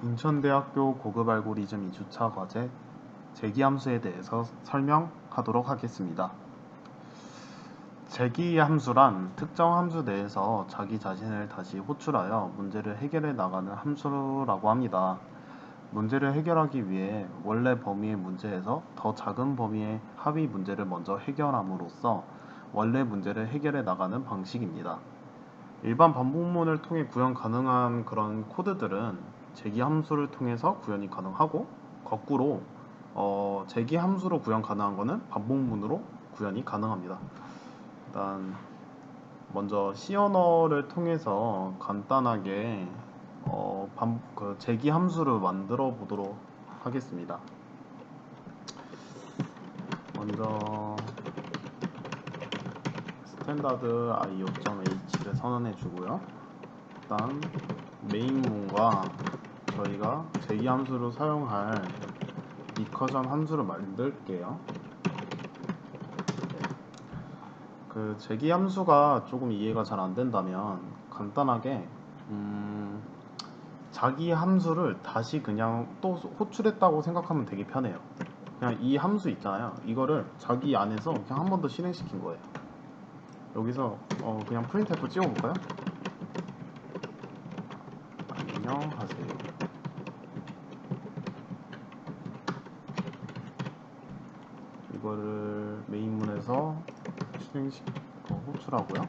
인천대학교 고급 알고리즘 2주차 과제 제기함수에 대해서 설명하도록 하겠습니다. 제기함수란 특정 함수 내에서 자기 자신을 다시 호출하여 문제를 해결해 나가는 함수라고 합니다. 문제를 해결하기 위해 원래 범위의 문제에서 더 작은 범위의 합의 문제를 먼저 해결함으로써 원래 문제를 해결해 나가는 방식입니다. 일반 반복문을 통해 구현 가능한 그런 코드들은 제기 함수를 통해서 구현이 가능하고 거꾸로 어, 제기 함수로 구현 가능한 거는 반복문으로 구현이 가능합니다. 일단 먼저 C 언어를 통해서 간단하게 어, 반, 그 제기 함수를 만들어 보도록 하겠습니다. 먼저 스탠다드 io.h를 선언해 주고요. 일단 메인문과 저희가 제기 함수로 사용할 리커전 함수를 만들게요. 그 제기 함수가 조금 이해가 잘 안 된다면 간단하게 음, 자기 함수를 다시 그냥 또 호출했다고 생각하면 되게 편해요. 그냥 이 함수 있잖아요. 이거를 자기 안에서 그냥 한 번 더 실행시킨 거예요. 여기서 어, 그냥 프린트F 찍어볼까요? 안녕하세요. 이거를 메인문에서 실행시 어, 호출하고요.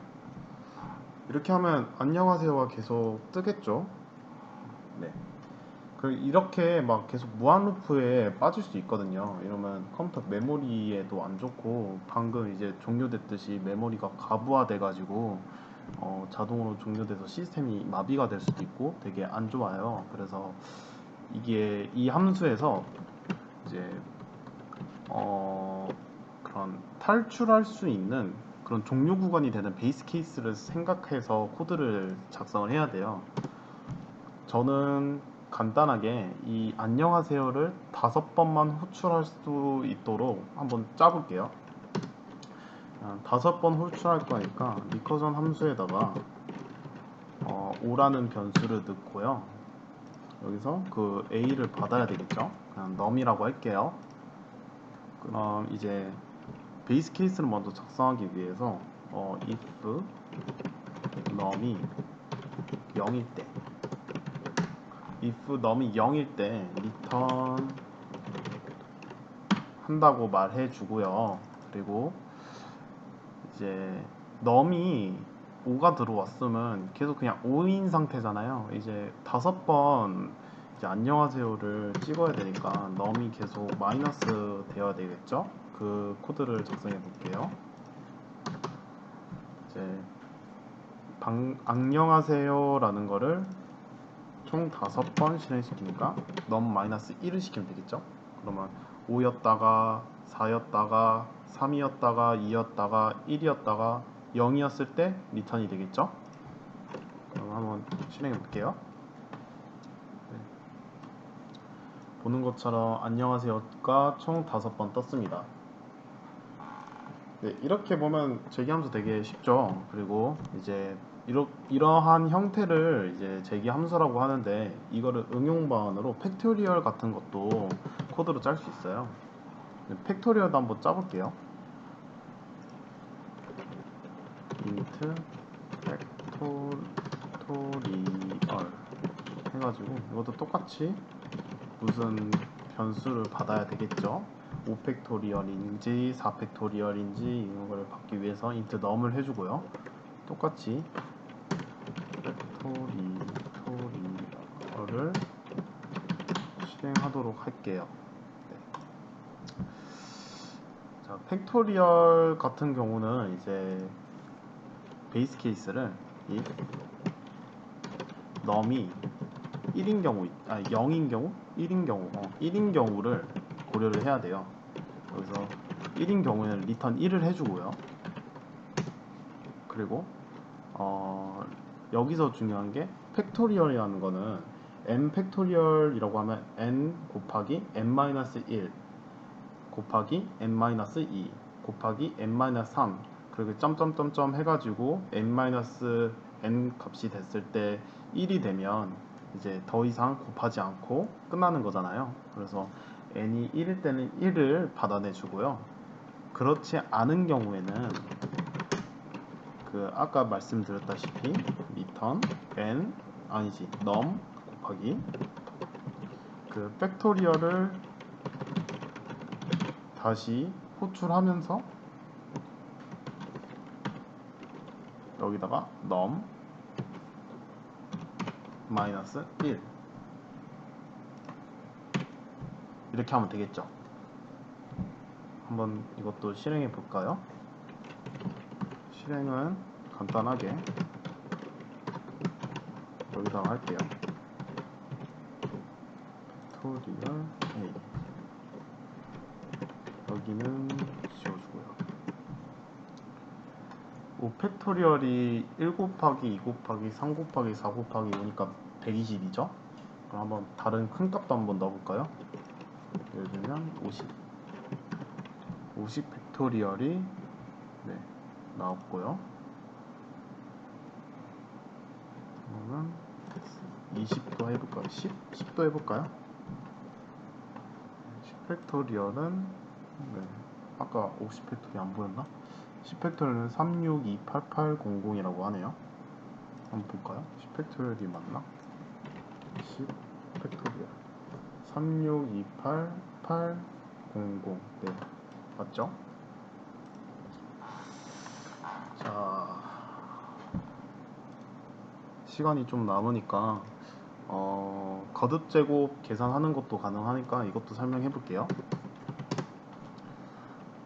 이렇게 하면 안녕하세요가 계속 뜨겠죠. 네. 그 이렇게 막 계속 무한 루프에 빠질 수 있거든요. 이러면 컴퓨터 메모리에도 안 좋고 방금 이제 종료됐듯이 메모리가 가부화돼 가지고 어, 자동으로 종료돼서 시스템이 마비가 될 수도 있고 되게 안 좋아요. 그래서 이게 이 함수에서 이제 어, 그런 탈출할 수 있는 그런 종료 구간이 되는 베이스 케이스를 생각해서 코드를 작성을 해야 돼요. 저는 간단하게 이 안녕하세요를 다섯 번만 호출할 수 있도록 한번 짜볼게요. 어, 다섯 번 호출할 거니까 리커전 함수에다가 어, 5라는 변수를 넣고요. 여기서 그 a를 받아야 되겠죠. 그냥 num이라고 할게요. 그럼 이제 베이스 케이스를 먼저 작성하기 위해서 어, if num이 0일 때 if num이 0일 때 return 한다고 말해 주고요. 그리고 이제 num이 5가 들어왔으면 계속 그냥 5인 상태잖아요. 이제 다섯 번 안녕하세요를 찍어야 되니까 num이 계속 마이너스 되어야 되겠죠? 그 코드를 작성해 볼게요. 이제 방, 안녕하세요 라는 거를 총 다섯 번 실행시키니까 num 마이너스 1을 시키면 되겠죠? 그러면 5였다가 4였다가 3이었다가 2였다가 1이었다가 0이었을 때 리턴이 되겠죠? 그럼 한번 실행해 볼게요. 네. 보는 것처럼 안녕하세요가 총 다섯 번 떴습니다. 네, 이렇게 보면 제기함수 되게 쉽죠. 그리고 이제 이러, 이러한 형태를 이제 제기함수라고 하는데 이거를 응용 방안으로 팩토리얼 같은 것도 코드로 짤 수 있어요. 네, 팩토리얼도 한번 짜볼게요. int 팩토리얼 해가지고 이것도 똑같이 무슨 변수를 받아야 되겠죠. 5팩토리얼인지 4팩토리얼인지 이런 걸 받기 위해서 int num을 해주고요. 똑같이 팩토리얼을 실행하도록 할게요. 네. 자, 팩토리얼 같은 경우는 이제 베이스 케이스를 이 num이 1인 경우, 아 0인 경우, 1인 경우, 어, 1인 경우를 고려를 해야 돼요. 여기서 1인 경우에는 리턴 1을 해주고요. 그리고 어, 여기서 중요한 게 팩토리얼이라는 거는 n 팩토리얼이라고 하면 n 곱하기 n-1 곱하기 n-2 곱하기 n-3 그리고 점점점점 해가지고 n-n 값이 됐을 때 1이 되면 이제 더 이상 곱하지 않고 끝나는 거잖아요. 그래서 n이 1일 때는 1을 받아내 주고요. 그렇지 않은 경우에는 그 아까 말씀드렸다시피 return n 아니지 num 곱하기 그 팩토리얼을 다시 호출하면서 여기다가 num 마이너스 1 이렇게 하면 되겠죠. 한번 이것도 실행해 볼까요? 실행은 간단하게 여기다가 할게요. 팩토리얼 A 여기는 지워주고요. 5 팩토리얼이 1 곱하기 2 곱하기 3 곱하기 4 곱하기 5니까 120이죠? 그럼 한번 다른 큰 값도 한번 넣어볼까요? 예를 들면 50 50 팩토리얼이 네, 나왔고요. 그러면 20도 해볼까요? 10? 10도 해볼까요? 10 팩토리얼은 네, 아까 50 팩토리얼 안 보였나? 10 팩토리얼은 3628800이라고 하네요. 한번 볼까요? 10 팩토리얼이 맞나? 10 팩토리얼 3628800 네, 맞죠? 자, 시간이 좀 남으니까 어, 거듭 제곱 계산하는 것도 가능하니까 이것도 설명해 볼게요.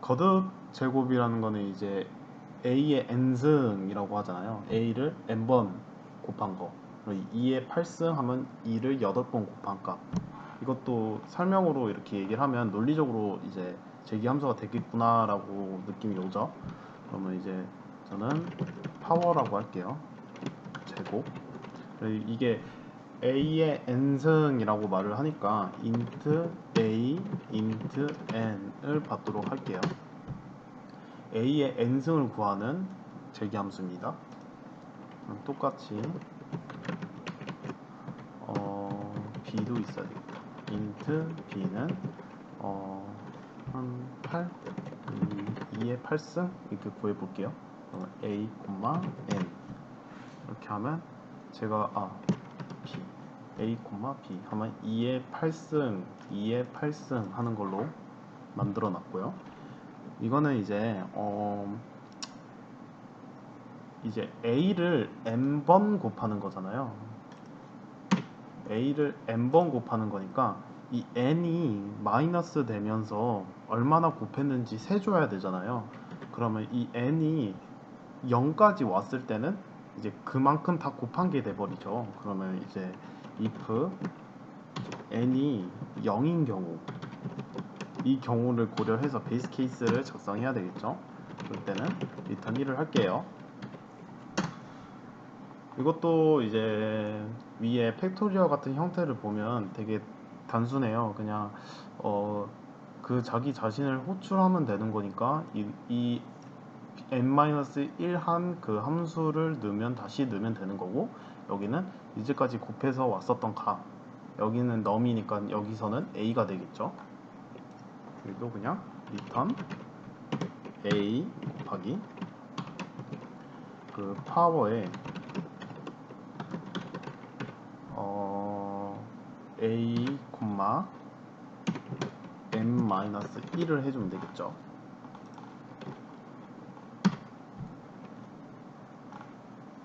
거듭 제곱이라는 거는 이제 a의 n승이라고 하잖아요. a를 n번 곱한 거. 2의 8승 하면 2를 8번 곱한 값. 이것도 설명으로 이렇게 얘기를 하면 논리적으로 이제 제기함수가 되겠구나라고 느낌이 오죠. 그러면 이제 저는 파워라고 할게요. 제곱. 이게 a의 n승이라고 말을 하니까 int a int n을 받도록 할게요. a의 n승을 구하는 제기함수입니다. 똑같이 어, b도 있어야 되겠다. Int b는 어, 한 8, 2의 8승 이렇게 구해 볼게요. a, n 이렇게 하면 제가 아 b a, b 하면 2의 8승 2의 8승 하는 걸로 만들어 놨고요. 이거는 이제 어 이제 a를 n번 곱하는 거잖아요. A를 n번 곱하는 거니까 이 n이 마이너스 되면서 얼마나 곱했는지 세줘야 되잖아요. 그러면 이 n이 0까지 왔을 때는 이제 그만큼 다 곱한 게 돼버리죠. 그러면 이제 if n이 0인 경우 이 경우를 고려해서 베이스 케이스를 작성해야 되겠죠. 그럴 때는 return 1을 할게요. 이것도 이제 위에 팩토리얼 같은 형태를 보면 되게 단순해요. 그냥 어, 그 자기 자신을 호출하면 되는 거니까 이, 이 n-1 한 그 함수를 넣으면 다시 넣으면 되는 거고 여기는 이제까지 곱해서 왔었던 값 여기는 num이니까 여기서는 a가 되겠죠. 여기도 그냥 return a 곱하기 그 파워에 어 a n 1을 해주면 되겠죠.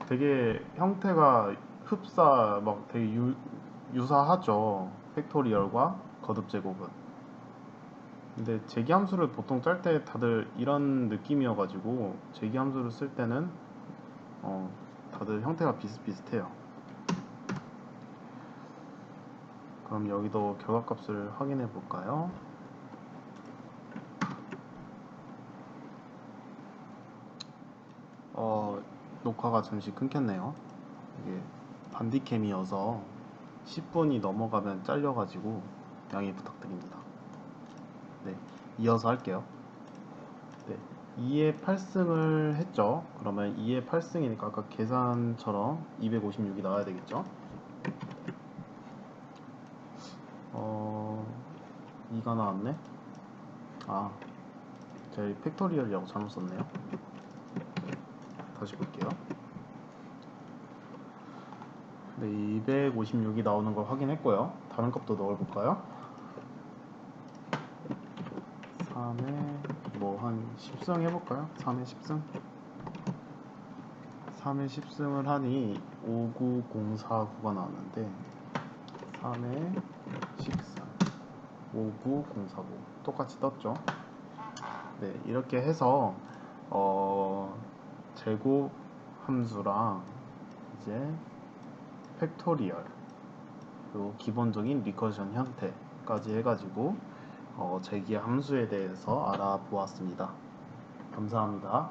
되게 형태가 흡사 막 되게 유, 유사하죠. 팩토리얼과 거듭 제곱은. 근데 제기 함수를 보통 짤 때 다들 이런 느낌이어가지고 제기 함수를 쓸 때는 어, 다들 형태가 비슷비슷해요. 그럼 여기도 결과값을 확인해 볼까요? 어, 녹화가 잠시 끊겼네요. 이게 반디캠이어서 10분이 넘어가면 잘려가지고 양해 부탁드립니다. 네, 이어서 할게요. 네, 2의 8승을 했죠. 그러면 2의 8승이니까 아까 계산처럼 256이 나와야 되겠죠. 다 나왔네. 아, 저희 팩토리얼이라고 잘못 썼네요. 다시 볼게요. 네, 256이 나오는 걸 확인했고요. 다른 값도 넣어볼까요? 3에 뭐 한 10승 해볼까요? 3에 10승? 3에 10승을 하니 59049가 나왔는데 3에 10승 59049 똑같이 떴죠? 네, 이렇게 해서 어, 제곱 함수랑 이제 팩토리얼 그리고 기본적인 리커션 형태까지 해가지고 어, 제기 함수에 대해서 알아보았습니다. 감사합니다.